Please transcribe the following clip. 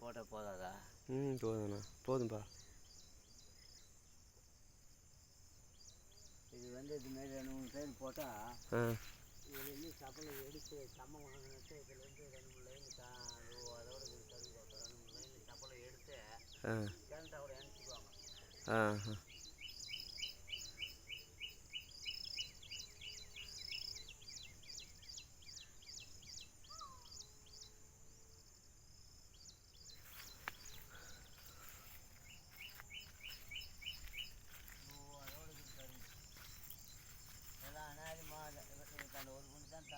போட்டால் போதாதா ம் போதுண்ணா போதும்பா இது வந்து இது மாதிரி ரெண்டு மூணு டைம் போட்டால் ஆ. இதுலேருந்து சப்பலை எடுத்து சம்ம வாங்கினட்டு இதுலேருந்து ரெண்டு மூணு லைன் அதோட ரெண்டு மூணு லைன் சப்பலை எடுத்து கேரண்டாவோட இணைச்சிக்குவாங்க ஆ ஆ. ಅಂತ